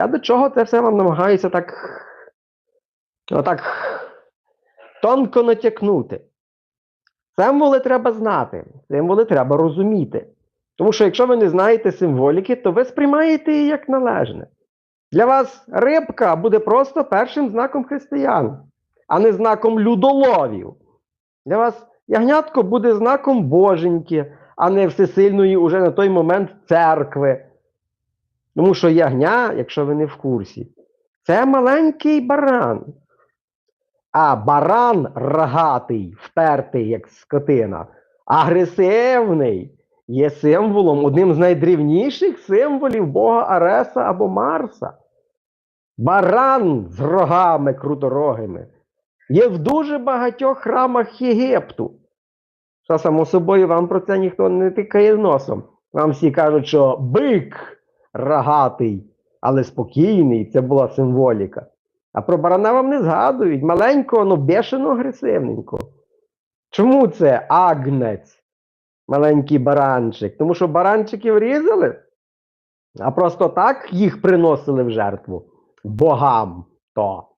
Я до чого це все вам намагаюся так. Отак тонко натякнути. Символи треба знати, символи треба розуміти. Тому що якщо ви не знаєте символіки, то ви сприймаєте її як належне. Для вас рибка буде просто першим знаком християн, а не знаком людоловів. Для вас ягнятко буде знаком боженьки, а не всесильної уже на той момент церкви. Тому що ягня, якщо ви не в курсі, це маленький баран. А баран рогатий, впертий, як скотина, агресивний, є символом, одним з найдрівніших символів Бога Ареса або Марса. Баран з рогами круторогими є в дуже багатьох храмах Єгипту. Що, само собою, вам про це ніхто не тикає носом. Вам всі кажуть, що бик рогатий, але спокійний, це була символіка. А про барана вам не згадують. Маленького, ну бешено агресивненько. Чому це агнець? Маленький баранчик? Тому що баранчиків різали, а просто так їх приносили в жертву богам. То